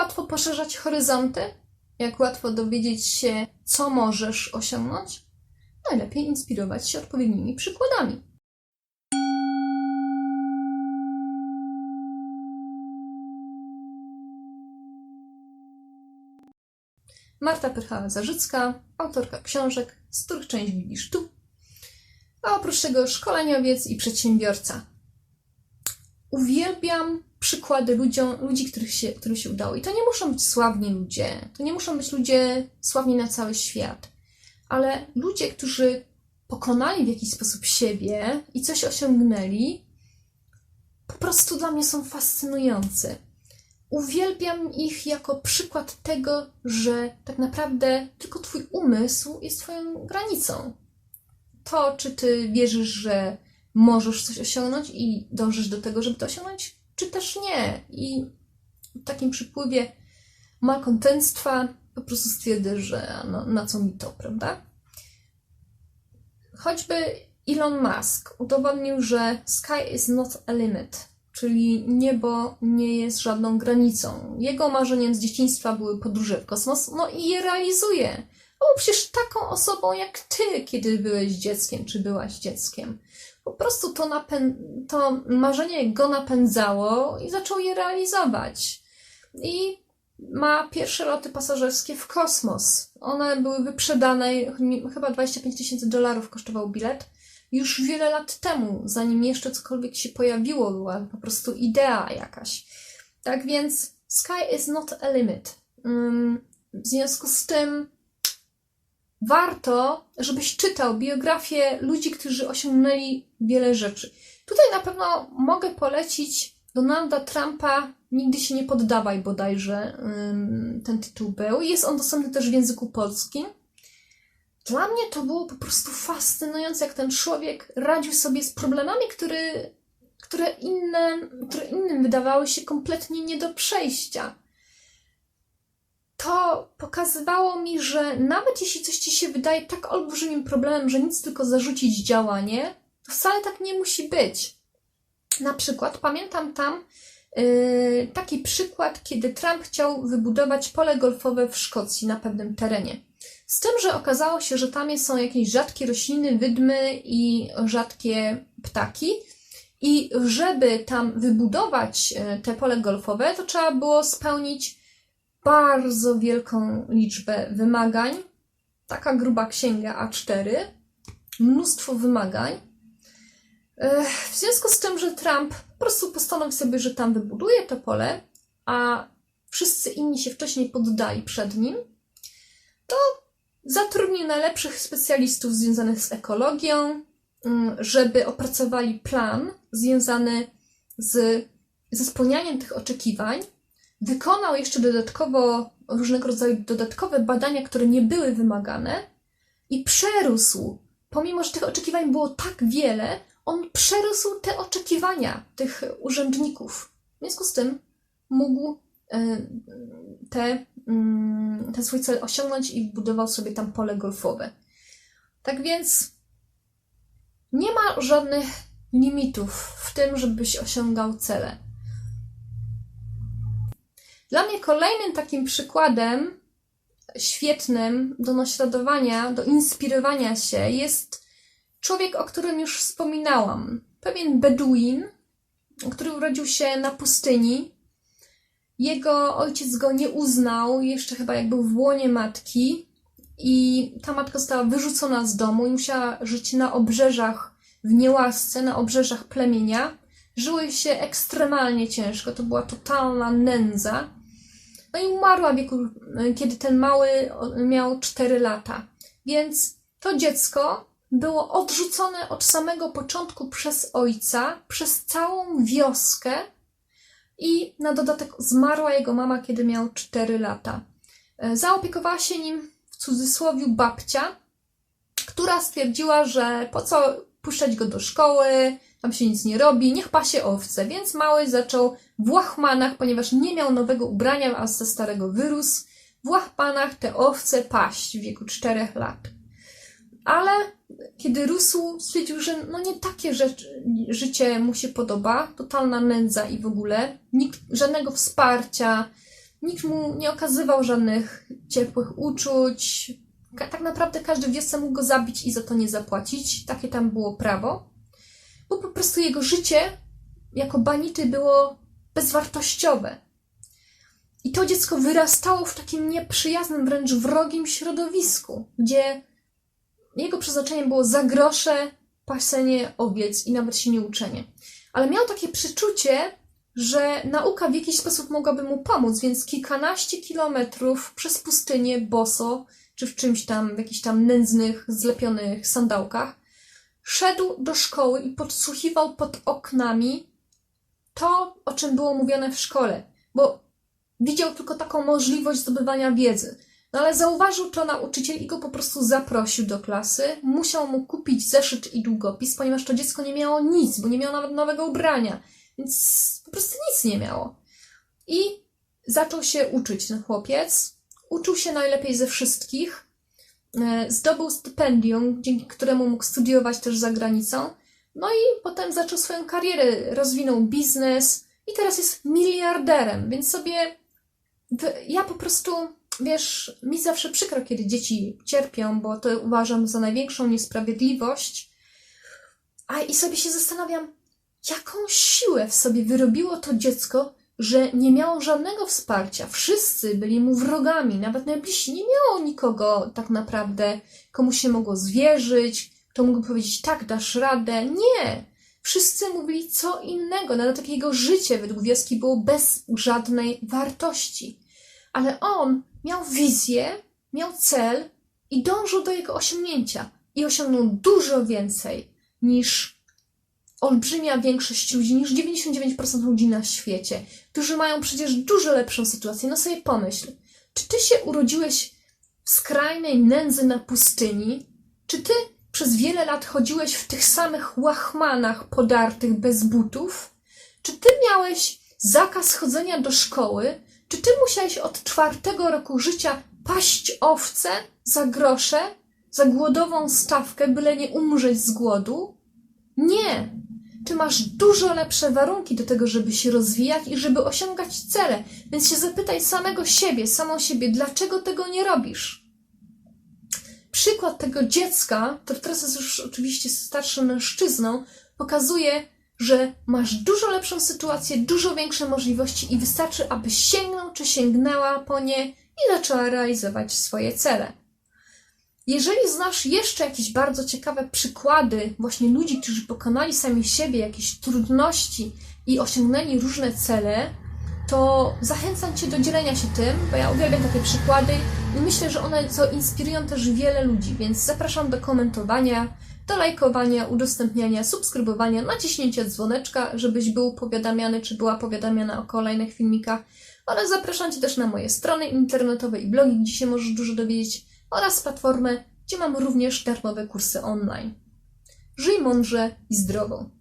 łatwo poszerzać horyzonty? Jak łatwo dowiedzieć się, co możesz osiągnąć? Najlepiej inspirować się odpowiednimi przykładami. Marta Pyrchała-Zarzycka, autorka książek, z których część widzisz tu. A oprócz tego szkoleniowiec i przedsiębiorca. Uwielbiam przykłady ludziom, ludzi, których się, którym się udało. I to nie muszą być sławni ludzie, to nie muszą być ludzie sławni na cały świat, ale ludzie, którzy pokonali w jakiś sposób siebie i coś osiągnęli, po prostu dla mnie są fascynujący. Uwielbiam ich jako przykład tego, że tak naprawdę tylko Twój umysł jest Twoją granicą. To, czy Ty wierzysz, że możesz coś osiągnąć i dążysz do tego, żeby to osiągnąć, czy też nie. I w takim przypływie malkontentstwa po prostu stwierdzę, że no, na co mi to, prawda? Choćby Elon Musk udowodnił, że sky is not a limit, czyli niebo nie jest żadną granicą. Jego marzeniem z dzieciństwa były podróże w kosmos, no i je realizuje. No bo przecież taką osobą jak ty, kiedy byłeś dzieckiem, czy byłaś dzieckiem. Po prostu to, to marzenie go napędzało i zaczął je realizować. I ma pierwsze loty pasażerskie w kosmos. One były wyprzedane, chyba 25 tysięcy dolarów kosztował bilet. Już wiele lat temu, zanim jeszcze cokolwiek się pojawiło, była po prostu idea jakaś. Tak więc sky is not a limit. Ym, W związku z tym warto, żebyś czytał biografię ludzi, którzy osiągnęli wiele rzeczy. Tutaj na pewno mogę polecić Donalda Trumpa Nigdy się nie poddawaj bodajże ten tytuł był. Jest on dostępny też w języku polskim. Dla mnie to było po prostu fascynujące, jak ten człowiek radził sobie z problemami, które, które, inne, które innym wydawały się kompletnie nie do przejścia. To pokazywało mi, że nawet jeśli coś ci się wydaje tak olbrzymim problemem, że nic tylko zarzucić działanie, to wcale tak nie musi być. Na przykład pamiętam tam yy, taki przykład, kiedy Trump chciał wybudować pole golfowe w Szkocji na pewnym terenie. Z tym, że okazało się, że tam są jakieś rzadkie rośliny, wydmy i rzadkie ptaki. I żeby tam wybudować yy, te pole golfowe, to trzeba było spełnić bardzo wielką liczbę wymagań. Taka gruba księga A4, mnóstwo wymagań. W związku z tym, że Trump po prostu postanowił sobie, że tam wybuduje to pole, a wszyscy inni się wcześniej poddali przed nim, to zatrudnił najlepszych specjalistów związanych z ekologią, mm, żeby opracowali plan związany z, ze spełnianiem tych oczekiwań. Wykonał jeszcze dodatkowo różnego rodzaju dodatkowe badania, które nie były wymagane i przerósł, pomimo że tych oczekiwań było tak wiele, on przerósł te oczekiwania tych urzędników. W związku z tym mógł e, te, mm, ten swój cel osiągnąć i budował sobie tam pole golfowe. Tak więc nie ma żadnych limitów w tym, żebyś osiągał cele. Dla mnie kolejnym takim przykładem świetnym do naśladowania, do inspirowania się jest człowiek, o którym już wspominałam. Pewien Beduin, który urodził się na pustyni. Jego ojciec go nie uznał, jeszcze chyba jak był w łonie matki, i ta matka została wyrzucona z domu i musiała żyć na obrzeżach, w niełasce, na obrzeżach plemienia. Żyły się ekstremalnie ciężko, to była totalna nędza. No i umarła w wieku, kiedy ten mały miał 4 lata. Więc to dziecko było odrzucone od samego początku przez ojca, przez całą wioskę i na dodatek zmarła jego mama, kiedy miał 4 lata. E, Zaopiekowała się nim w cudzysłowie babcia, która stwierdziła, że po co puszczać go do szkoły, tam się nic nie robi, niech pasie owce. Więc mały zaczął w łachmanach, ponieważ nie miał nowego ubrania, a ze starego wyrósł, w łachmanach te owce paść w wieku 4 lat. Ale kiedy rósł, stwierdził, że no nie takie życie mu się podoba, totalna nędza i w ogóle, nikt, żadnego wsparcia, Nikt mu nie okazywał żadnych ciepłych uczuć. Ka- tak naprawdę każdy w wiosce mógł go zabić i za to nie zapłacić. Takie tam było prawo. Bo po prostu jego życie jako banity było bezwartościowe. I to dziecko wyrastało w takim nieprzyjaznym, wręcz wrogim środowisku, gdzie jego przeznaczeniem było za grosze, pasenie owiec i nawet się nie uczenie. Ale miał takie przeczucie, że nauka w jakiś sposób mogłaby mu pomóc, więc kilkanaście kilometrów przez pustynię boso, czy w czymś tam, w jakichś tam nędznych, zlepionych sandałkach, szedł do szkoły i podsłuchiwał pod oknami to, o czym było mówione w szkole, bo widział tylko taką możliwość zdobywania wiedzy. No ale zauważył to nauczyciel i go po prostu zaprosił do klasy. Musiał mu kupić zeszyt i długopis, ponieważ to dziecko nie miało nic, bo nie miało nawet nowego ubrania, więc po prostu nic nie miało. I zaczął się uczyć ten chłopiec. Uczył się najlepiej ze wszystkich. E, Zdobył stypendium, dzięki któremu mógł studiować też za granicą. No i potem zaczął swoją karierę, rozwinął biznes i teraz jest miliarderem, więc sobie ja po prostu, wiesz, mi zawsze przykro, kiedy dzieci cierpią, bo to uważam za największą niesprawiedliwość. A i sobie się zastanawiam, jaką siłę w sobie wyrobiło to dziecko, że nie miało żadnego wsparcia. Wszyscy byli mu wrogami, nawet najbliżsi. Nie miało nikogo tak naprawdę, komu się mogło zwierzyć, kto mógł powiedzieć, tak, dasz radę. Nie! Wszyscy mówili co innego, nawet takiego życie według wioski było bez żadnej wartości. Ale on miał wizję, miał cel i dążył do jego osiągnięcia. I osiągnął dużo więcej niż olbrzymia większość ludzi, niż 99% ludzi na świecie, którzy mają przecież dużo lepszą sytuację. No sobie pomyśl, czy ty się urodziłeś w skrajnej nędzy na pustyni? Czy ty przez wiele lat chodziłeś w tych samych łachmanach podartych bez butów? Czy ty miałeś zakaz chodzenia do szkoły? Czy ty musiałeś od czwartego roku życia paść owce za grosze, za głodową stawkę, byle nie umrzeć z głodu? Nie! Ty masz dużo lepsze warunki do tego, żeby się rozwijać i żeby osiągać cele, więc się zapytaj samego siebie, samą siebie, dlaczego tego nie robisz? Przykład tego dziecka, które teraz jest już oczywiście starszym mężczyzną, pokazuje, że masz dużo lepszą sytuację, dużo większe możliwości i wystarczy, aby sięgnął czy sięgnęła po nie i zaczęła realizować swoje cele. Jeżeli znasz jeszcze jakieś bardzo ciekawe przykłady właśnie ludzi, którzy pokonali sami siebie, jakieś trudności i osiągnęli różne cele, to zachęcam Cię do dzielenia się tym, bo ja uwielbiam takie przykłady i myślę, że one zainspirują też wiele ludzi, więc zapraszam do komentowania, do lajkowania, udostępniania, subskrybowania, naciśnięcia dzwoneczka, żebyś był powiadamiany, czy była powiadamiana o kolejnych filmikach, oraz zapraszam Cię też na moje strony internetowe i blogi, gdzie się możesz dużo dowiedzieć, oraz platformę, gdzie mam również darmowe kursy online. Żyj mądrze i zdrowo.